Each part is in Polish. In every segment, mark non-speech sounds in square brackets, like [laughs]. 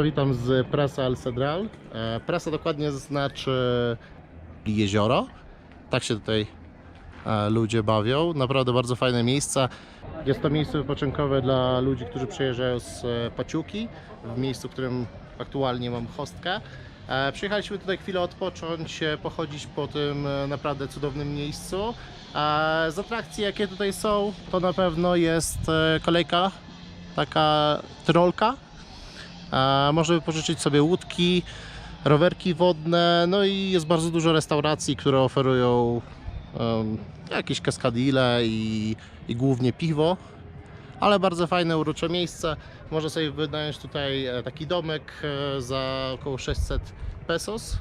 To witam z Presa El Cedral. E, Presa dokładnie znaczy jezioro. Tak się tutaj e, ludzie bawią. Naprawdę bardzo fajne miejsce. Jest to miejsce wypoczynkowe dla ludzi, którzy przyjeżdżają z e, Paciuki, w miejscu, w którym aktualnie mam hostkę. Przyjechaliśmy tutaj chwilę odpocząć, pochodzić po tym naprawdę cudownym miejscu. Z atrakcji, jakie tutaj są, to na pewno jest kolejka, taka trolka. E, Można wypożyczyć sobie łódki, rowerki wodne, no i jest bardzo dużo restauracji, które oferują em, jakieś kaskadile i, i głównie piwo. Ale bardzo fajne, urocze miejsce. Można sobie wynająć tutaj e, taki domek e, za około 600 pesos.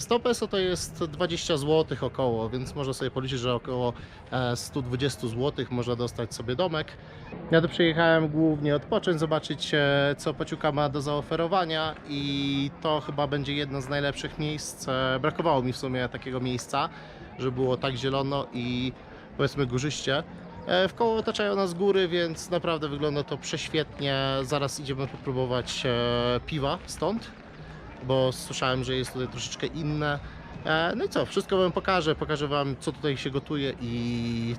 100 peso to jest 20 zł około, więc można sobie policzyć, że około e, 120 zł można dostać sobie domek. Ja tu przyjechałem głównie odpocząć, zobaczyć e, co Paciuka ma do zaoferowania i to chyba będzie jedno z najlepszych miejsc. E, Brakowało mi w sumie takiego miejsca, że było tak zielono i powiedzmy górzyście. E, W koło otaczają nas góry, więc naprawdę wygląda to prześwietnie. Zaraz idziemy popróbować e, piwa stąd, bo słyszałem, że jest tutaj troszeczkę inne. E, No i co, wszystko Wam pokażę. Pokażę Wam, co tutaj się gotuje i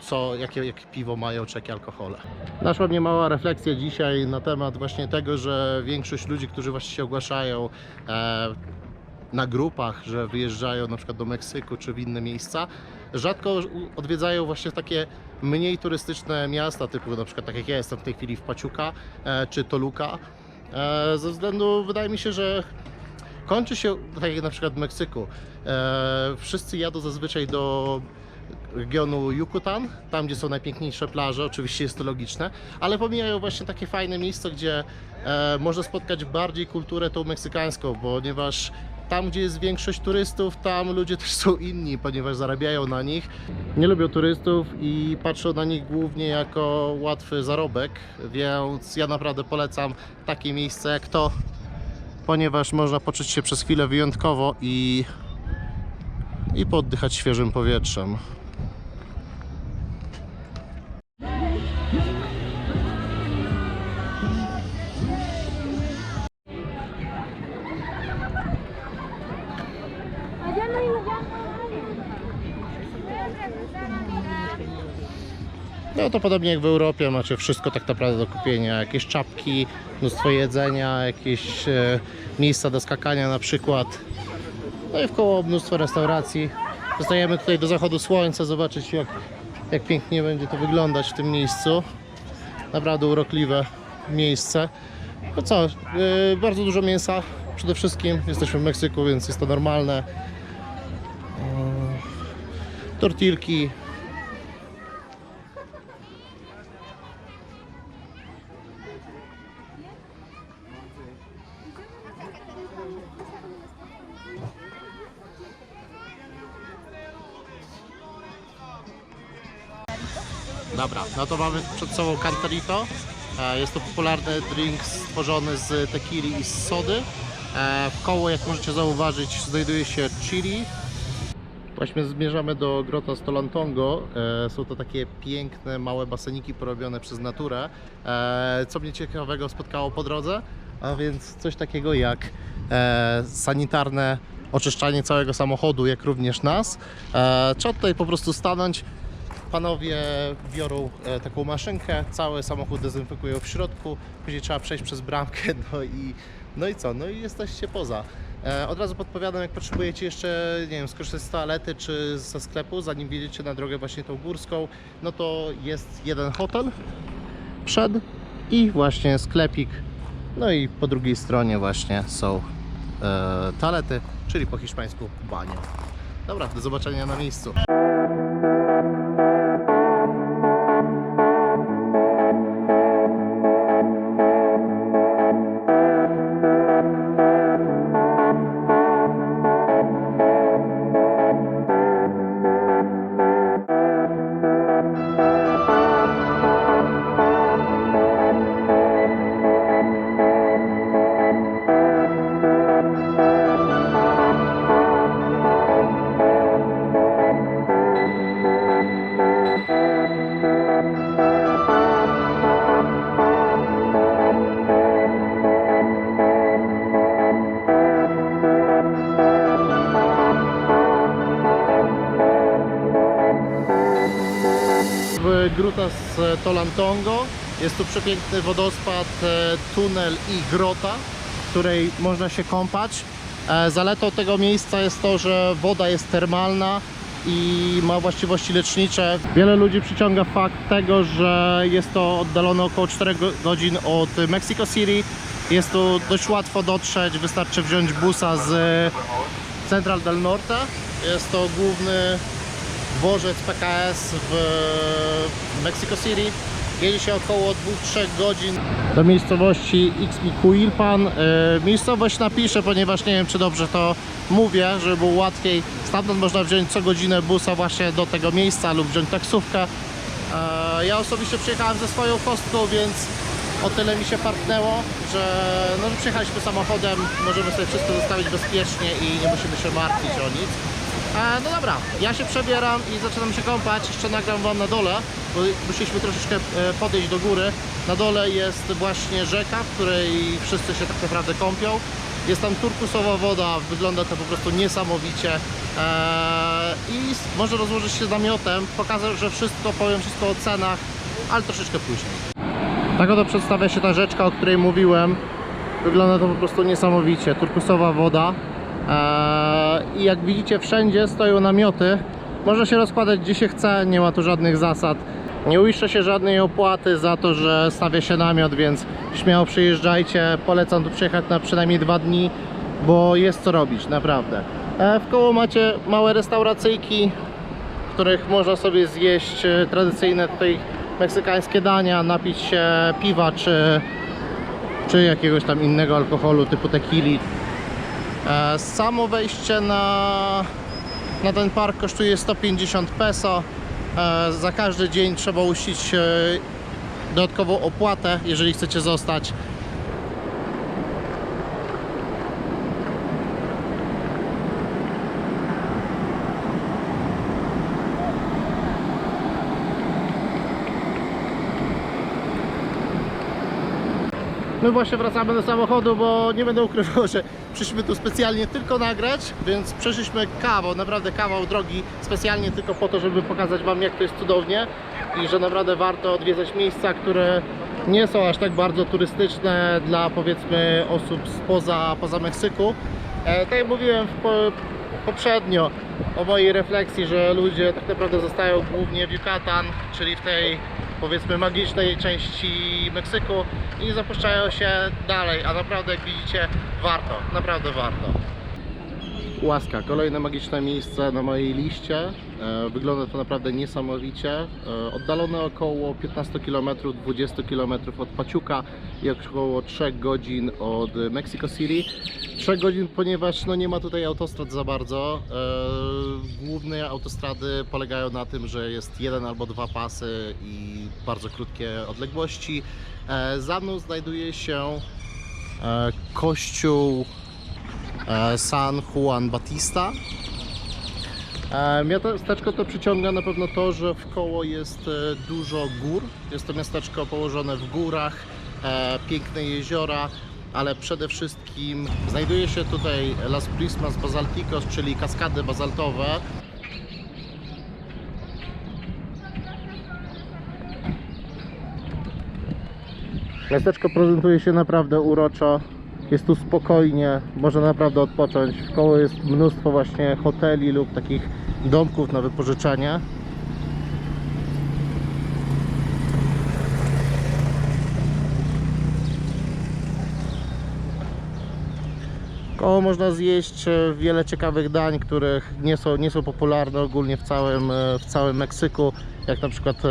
co, jakie, jakie piwo mają, czy jakie alkohole. Naszła mnie mała refleksja dzisiaj na temat właśnie tego, że większość ludzi, którzy właśnie się ogłaszają e, na grupach, że wyjeżdżają na przykład do Meksyku czy w inne miejsca, rzadko odwiedzają właśnie takie mniej turystyczne miasta, typu na przykład tak jak ja jestem w tej chwili w Paciuca e, czy Toluca. E, ze względu, wydaje mi się, że kończy się, tak jak na przykład w Meksyku, e, wszyscy jadą zazwyczaj do regionu Yucatan, tam gdzie są najpiękniejsze plaże, oczywiście jest to logiczne, ale pomijają właśnie takie fajne miejsca, gdzie e, można spotkać bardziej kulturę tą meksykańską, ponieważ tam, gdzie jest większość turystów, tam ludzie też są inni, ponieważ zarabiają na nich. Nie lubią turystów i patrzą na nich głównie jako łatwy zarobek, więc ja naprawdę polecam takie miejsce jak to, ponieważ można poczuć się przez chwilę wyjątkowo i, i poddychać świeżym powietrzem. No to podobnie jak w Europie macie wszystko tak naprawdę do kupienia. Jakieś czapki, mnóstwo jedzenia, jakieś e, miejsca do skakania na przykład. No i w koło mnóstwo restauracji. Zostajemy tutaj do zachodu słońca, zobaczyć jak, jak pięknie będzie to wyglądać w tym miejscu. Naprawdę urokliwe miejsce. No co, e, bardzo dużo mięsa przede wszystkim. Jesteśmy w Meksyku, więc jest to normalne. Tortilki, Dobra, no to mamy przed sobą Cantarito. E, Jest to popularny drink stworzony z tequili i z sody. E, W koło, jak możecie zauważyć, znajduje się chili. Właśnie zmierzamy do Grota Stolantongo. E, Są to takie piękne, małe baseniki porobione przez naturę. E, Co mnie ciekawego spotkało po drodze? A więc coś takiego jak e, sanitarne oczyszczanie całego samochodu, jak również nas. Trzeba tutaj po prostu stanąć, Panowie biorą taką maszynkę, cały samochód dezynfekują w środku, później trzeba przejść przez bramkę, [laughs] no i, no i co? No i jesteście poza. E, od razu podpowiadam, jak potrzebujecie jeszcze, nie wiem, skorzystać z toalety czy ze sklepu, zanim wjedziecie na drogę właśnie tą górską, no to jest jeden hotel przed i właśnie sklepik, no i po drugiej stronie właśnie są e, toalety, czyli po hiszpańsku banie. Dobra, do zobaczenia na miejscu. Tolantongo. Jest tu przepiękny wodospad, e, tunel i grota, w której można się kąpać. E, Zaletą tego miejsca jest to, że woda jest termalna i ma właściwości lecznicze. Wiele ludzi przyciąga fakt tego, że jest to oddalone około 4 go- godzin od Mexico City. Jest tu dość łatwo dotrzeć, wystarczy wziąć busa z Central del Norte. Jest to główny dworzec PKS w Mexico City. Jedzie się około 2-3 godzin do miejscowości Xmiquilpan. E, Miejscowość napiszę, ponieważ nie wiem czy dobrze to mówię, żeby było łatwiej. Stamtąd można wziąć co godzinę busa właśnie do tego miejsca lub wziąć taksówkę. E, Ja osobiście przyjechałem ze swoją kostką, więc o tyle mi się partnęło, że, no, że przyjechaliśmy samochodem, możemy sobie wszystko zostawić bezpiecznie i nie musimy się martwić o nic. E, no dobra, ja się przebieram i zaczynam się kąpać. Jeszcze nagram wam na dole, bo musieliśmy troszeczkę e, podejść do góry. Na dole jest właśnie rzeka, w której wszyscy się tak naprawdę kąpią. Jest tam turkusowa woda, wygląda to po prostu niesamowicie. E, I może rozłożyć się namiotem, pokażę, że wszystko, powiem wszystko o cenach, ale troszeczkę później. Tak oto przedstawia się ta rzeczka, o której mówiłem. Wygląda to po prostu niesamowicie. Turkusowa woda. Eee, I jak widzicie, wszędzie stoją namioty. Można się rozkładać gdzie się chce, nie ma tu żadnych zasad. Nie uiszcza się żadnej opłaty za to, że stawia się namiot, więc śmiało przyjeżdżajcie. Polecam tu przyjechać na przynajmniej dwa dni, bo jest co robić, naprawdę. E, w koło macie małe restauracyjki, w których można sobie zjeść e, tradycyjne tutaj meksykańskie dania, napić się piwa czy, czy jakiegoś tam innego alkoholu typu tequili. E, Samo wejście na, na ten park kosztuje 150 peso. E, Za każdy dzień trzeba uścić e, dodatkową opłatę, jeżeli chcecie zostać. My właśnie wracamy do samochodu, bo nie będę ukrywał, że przyszliśmy tu specjalnie tylko nagrać, więc przeszliśmy kawał, naprawdę kawał drogi specjalnie tylko po to, żeby pokazać Wam jak to jest cudownie i że naprawdę warto odwiedzać miejsca, które nie są aż tak bardzo turystyczne dla powiedzmy osób spoza poza Meksyku. E, tak jak mówiłem po, poprzednio o mojej refleksji, że ludzie tak naprawdę zostają głównie w Yucatan, czyli w tej powiedzmy magicznej części Meksyku i zapuszczają się dalej, a naprawdę jak widzicie warto, naprawdę warto. Łaska, kolejne magiczne miejsce na mojej liście. E, Wygląda to naprawdę niesamowicie. E, Oddalone około 15 km, 20 km od Paciuka i około 3 godzin od Mexico City. 3 godzin, ponieważ no, nie ma tutaj autostrad za bardzo. E, Główne autostrady polegają na tym, że jest jeden albo dwa pasy i bardzo krótkie odległości. Za mną znajduje się kościół San Juan Batista. E, Miasteczko to przyciąga na pewno to, że w koło jest e, dużo gór. Jest to miasteczko położone w górach, e, piękne jeziora, ale przede wszystkim znajduje się tutaj Las Prismas Basalticos, czyli kaskady bazaltowe. Miasteczko prezentuje się naprawdę uroczo. Jest tu spokojnie, można naprawdę odpocząć. W koło jest mnóstwo właśnie hoteli lub takich domków na wypożyczenie. Koło można zjeść e, wiele ciekawych dań, których nie są, nie są popularne ogólnie w całym, e, w całym Meksyku, jak na przykład e,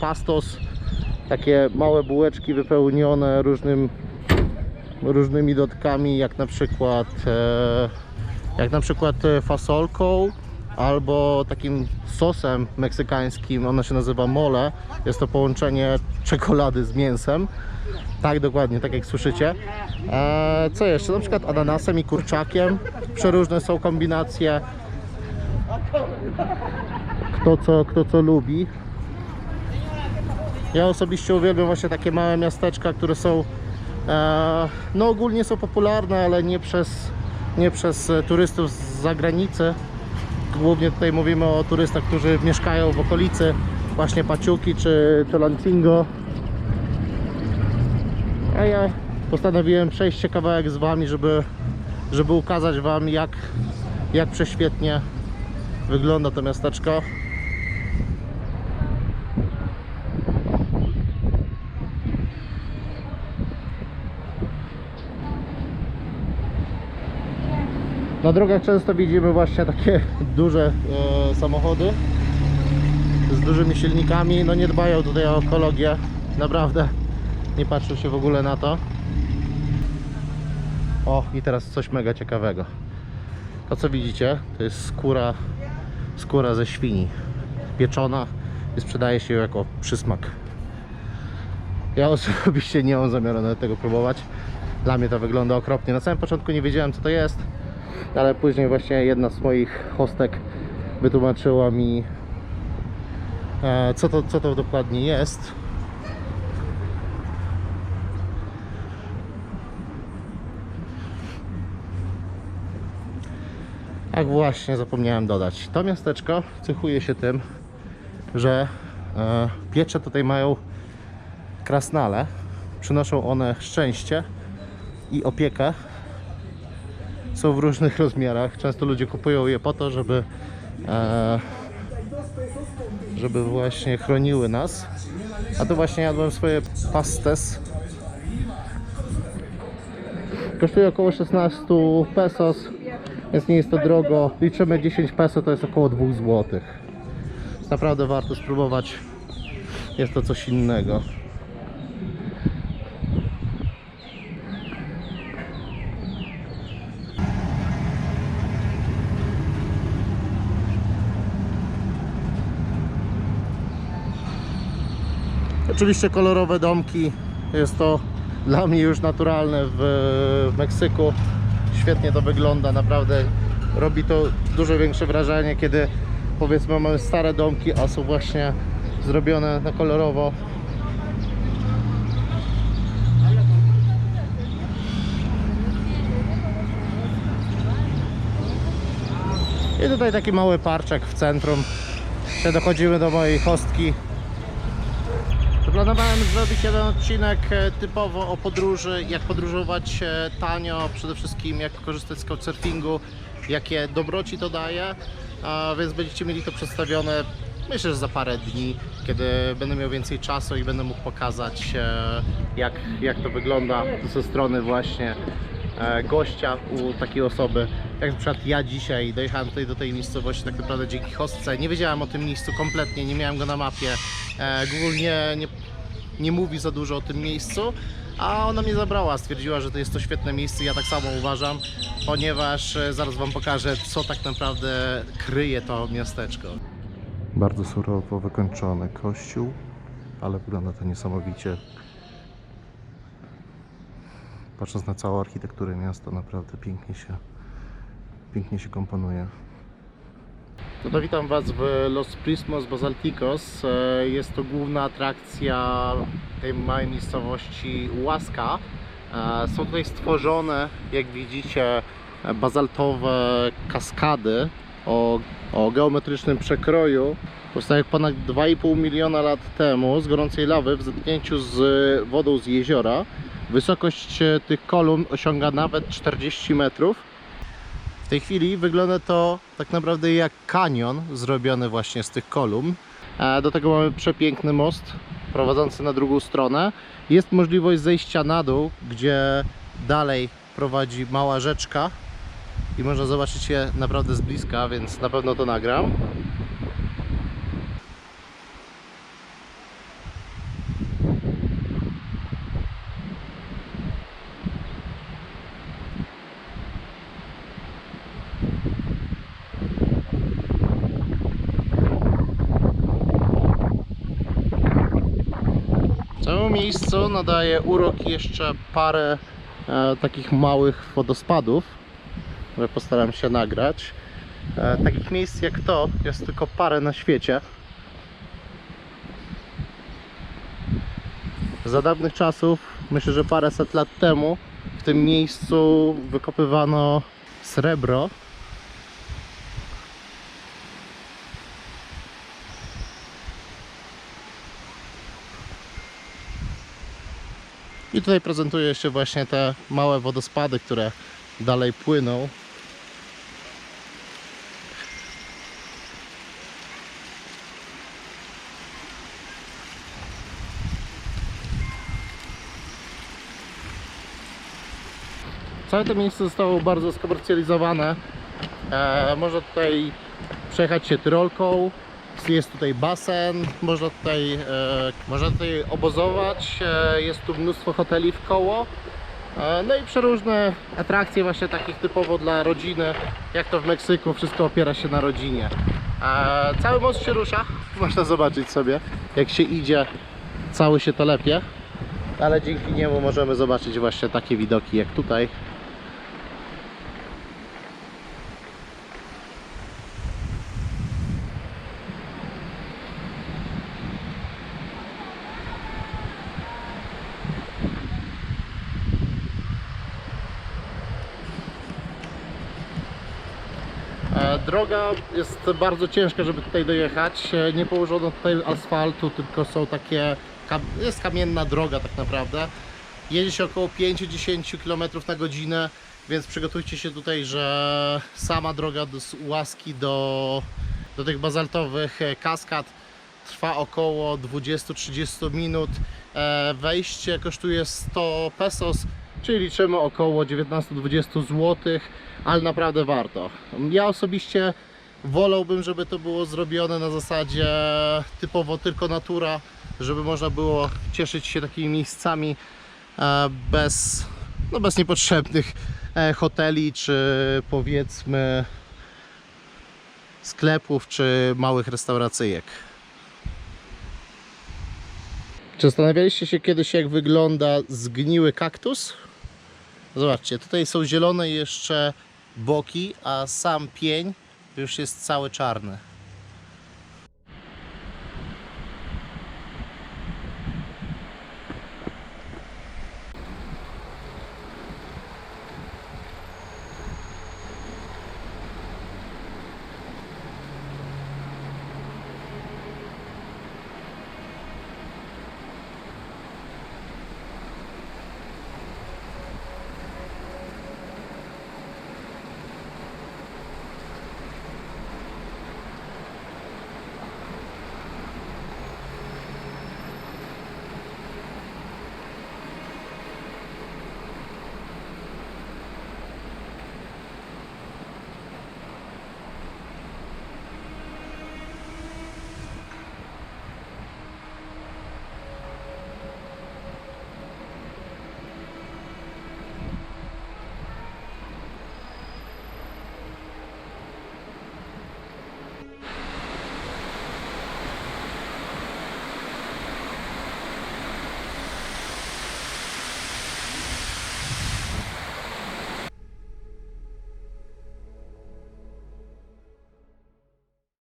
pastos, takie małe bułeczki wypełnione różnym, różnymi dodatkami, jak na przykład e, jak na przykład e, fasolką albo takim sosem meksykańskim, ono się nazywa mole. Jest to połączenie czekolady z mięsem. Tak, dokładnie, tak jak słyszycie. E, co jeszcze? Na przykład ananasem i kurczakiem. Przeróżne są kombinacje. Kto co, kto co lubi. Ja osobiście uwielbiam właśnie takie małe miasteczka, które są no ogólnie są popularne, ale nie przez, nie przez e, turystów z zagranicy. Głównie tutaj mówimy o turystach, którzy mieszkają w okolicy właśnie paciuki czy Tolantingo. A ja postanowiłem przejść się kawałek z Wami, żeby, żeby ukazać Wam jak, jak prześwietnie wygląda to miasteczko. Na drogach często widzimy właśnie takie [laughs] duże e, samochody z dużymi silnikami. No nie dbają tutaj o ekologię, naprawdę nie patrzą się w ogóle na to. O, i teraz coś mega ciekawego. To co widzicie, to jest skóra, skóra ze świni pieczona i sprzedaje się ją jako przysmak. Ja osobiście nie mam zamiaru tego próbować. Dla mnie to wygląda okropnie. Na samym początku nie wiedziałem co to jest, ale później właśnie jedna z moich hostek wytłumaczyła mi e, co to, co to dokładnie jest. Tak właśnie zapomniałem dodać. To miasteczko cechuje się tym, że e, piecze tutaj mają krasnale. Przynoszą one szczęście i opiekę. Są w różnych rozmiarach. Często ludzie kupują je po to, żeby e, żeby właśnie chroniły nas. A tu właśnie jadłem swoje pastes. Kosztuje około 16 pesos, więc nie jest to drogo. Liczymy 10 peso, to jest około 2 zł. Naprawdę warto spróbować. Jest to coś innego. Oczywiście kolorowe domki. Jest to dla mnie już naturalne w, w Meksyku. Świetnie to wygląda, naprawdę robi to dużo większe wrażenie, kiedy powiedzmy mamy stare domki, a są właśnie zrobione na kolorowo. I tutaj taki mały parczek w centrum. Dochodzimy do mojej hostki. Planowałem zrobić jeden odcinek e, typowo o podróży, jak podróżować e, tanio, przede wszystkim jak korzystać z couchsurfingu, jakie dobroci to daje, więc będziecie mieli to przedstawione myślę, że za parę dni, kiedy będę miał więcej czasu i będę mógł pokazać e, jak, jak to wygląda ze strony właśnie gościa u takiej osoby. Jak na przykład ja dzisiaj dojechałem tutaj do tej miejscowości tak naprawdę dzięki hostce. Nie wiedziałem o tym miejscu kompletnie, nie miałem go na mapie. E, Google nie, nie, nie mówi za dużo o tym miejscu, a ona mnie zabrała. Stwierdziła, że to jest to świetne miejsce. Ja tak samo uważam, ponieważ e, zaraz Wam pokażę, co tak naprawdę kryje to miasteczko. Bardzo surowo wykończony kościół, ale wygląda to niesamowicie. Patrząc na całą architekturę miasta, naprawdę pięknie się, pięknie się komponuje. To no, witam Was w Los Prismos Basalticos. E, Jest to główna atrakcja tej małej miejscowości Łaska. E, Są tutaj stworzone, jak widzicie, bazaltowe kaskady o, o geometrycznym przekroju. Powstały ponad 2,5 miliona lat temu z gorącej lawy w zetknięciu z wodą z jeziora. Wysokość e, tych kolumn osiąga nawet 40 metrów. W tej chwili wygląda to tak naprawdę jak kanion zrobiony właśnie z tych kolumn. E, Do tego mamy przepiękny most prowadzący na drugą stronę. Jest możliwość zejścia na dół, gdzie dalej prowadzi mała rzeczka i można zobaczyć je naprawdę z bliska, więc na pewno to nagram. Miejscu nadaje urok jeszcze parę e, takich małych wodospadów, które postaram się nagrać. E, takich miejsc jak to jest tylko parę na świecie. Za dawnych czasów, myślę, że paręset lat temu, w tym miejscu wykopywano srebro. I tutaj prezentuje się właśnie te małe wodospady, które dalej płyną. Całe to miejsce zostało bardzo skomercjalizowane. E, można tutaj przejechać się tyrolką. Jest tutaj basen, można tutaj, e, można tutaj obozować. E, jest tu mnóstwo hoteli w koło. E, no i przeróżne atrakcje właśnie takich typowo dla rodziny. Jak to w Meksyku, wszystko opiera się na rodzinie. E, cały most się rusza. [laughs] Można zobaczyć sobie, jak się idzie, cały się telepie. Ale dzięki niemu możemy zobaczyć właśnie takie widoki jak tutaj. E, Droga jest bardzo ciężka, żeby tutaj dojechać. E, Nie położono tutaj asfaltu, tylko są takie. Jest kamienna droga tak naprawdę. Jedzie się około 5-10 km na godzinę, więc przygotujcie się tutaj, że sama droga s- łaski do, do tych bazaltowych e, kaskad trwa około 20-30 minut. E, Wejście kosztuje 100 pesos, czyli liczymy około 19-20 zł, ale naprawdę warto. Ja osobiście wolałbym, żeby to było zrobione na zasadzie typowo tylko natura, żeby można było cieszyć się takimi miejscami e, bez, no bez niepotrzebnych e, hoteli, czy powiedzmy sklepów, czy małych restauracyjek. Czy zastanawialiście się kiedyś, jak wygląda zgniły kaktus? Zobaczcie, tutaj są zielone jeszcze boki, a sam pień już jest cały czarny.